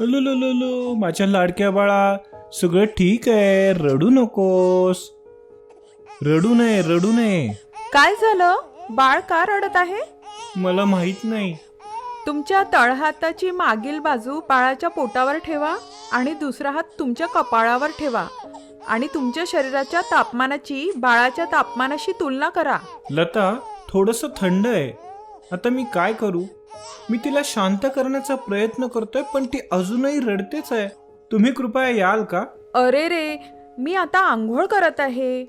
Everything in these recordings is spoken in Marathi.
लुलुलुलु माझ्या लाडक्या बाळा सगळं ठीक आहे रडू नकोस. रडू नये रडू नये. काय झालं? बाळ का रडत आहे? मला माहीत नाही. तुमच्या तळहाताची मागील बाजू बाळाच्या पोटावर ठेवा आणि दुसरा हात तुमच्या कपाळावर ठेवा आणि तुमच्या शरीराच्या तापमानाची बाळाच्या तापमानाशी तुलना करा. लता थोडस थंड आहे. आता मी काय करू? मी तिला शांत करण्याचा प्रयत्न करतोय पण ती अजूनही रडतेच आहे. तुम्ही कृपया याल का? अरे रे मी आता आंघोळ करत आहे.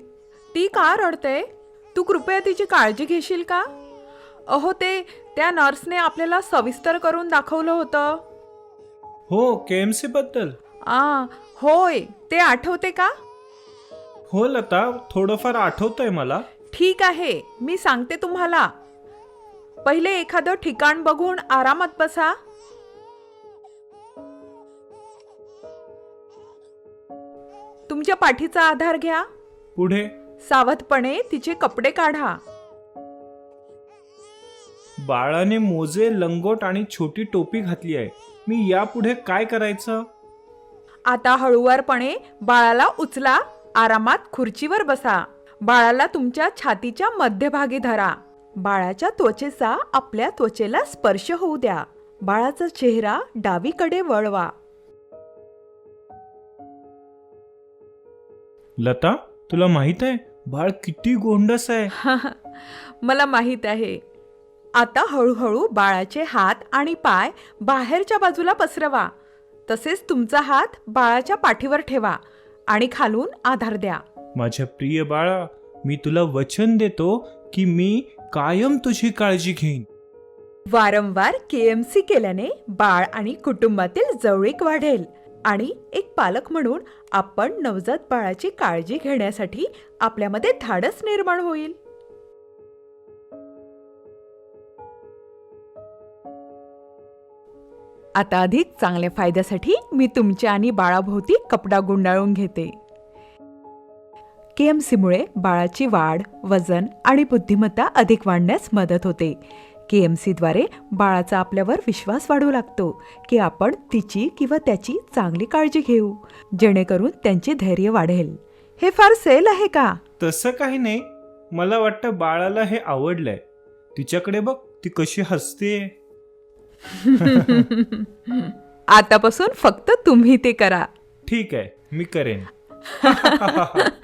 ती का रडते? तू कृपया तिची काळजी घेशील का? अहो ते त्या नर्सने आपल्याला सविस्तर करून दाखवलं होतं. हो के एम सी बद्दल. आ होय ते आठवते का? हो लता थोडंफार आठवतंय मला. ठीक आहे मी सांगते तुम्हाला. पहिले एखादं ठिकाण बघून आरामात बसा. तुमच्या पाठीचा आधार घ्या. पुढे. सावधपणे तिचे कपडे काढा. बाळाने मोजे लंगोट आणि छोटी टोपी घातली आहे. मी यापुढे काय करायचं? आता हळुवारपणे बाळाला उचला. आरामात खुर्चीवर बसा. बाळाला तुमच्या छातीच्या मध्यभागी धरा. बाळाच्या त्वचेचा आपल्या त्वचेला स्पर्श होऊ द्या. बाळाचा चेहरा डावीकडे वळवा. लता तुला माहीत आहे बाळ किती गोंडस आहे? मला माहीत आहे. आता हळूहळू बाळाचे हात आणि पाय बाहेरच्या बाजूला पसरवा. तसेच तुमचा हात बाळाच्या पाठीवर ठेवा आणि खालून आधार द्या. माझ्या प्रिय बाळा मी तुला वचन देतो की मी कायम तुझी काळजी घेईन. वारंवार केएमसी केल्याने बाळ आणि कुटुंबातील जवळीक वाढेल आणि एक पालक म्हणून आपण नवजात बाळाची काळजी घेण्यासाठी आपल्यामध्ये धाडस निर्माण होईल. आता अधिक चांगल्या फायद्यासाठी मी तुमच्या आणि बाळाभोवती कपडा गुंडाळून घेते. केएमसीमुळे बाळाची वाढ वजन आणि बुद्धिमत्ता अधिक वाढण्यास मदत होते. केएमसीद्वारे बाळाचा आपल्यावर विश्वास वाढू लागतो की आपण तिची किंवा त्याची चांगली काळजी घेऊ जेणेकरून त्यांचे धैर्य वाढेल. हे फार सेल आहे का? तसं काही नाही. मला वाटतं बाळाला हे आवडलंय. तिच्याकडे बघ ती कशी हसते. आतापासून फक्त तुम्ही ते करा. ठीक आहे मी करेन.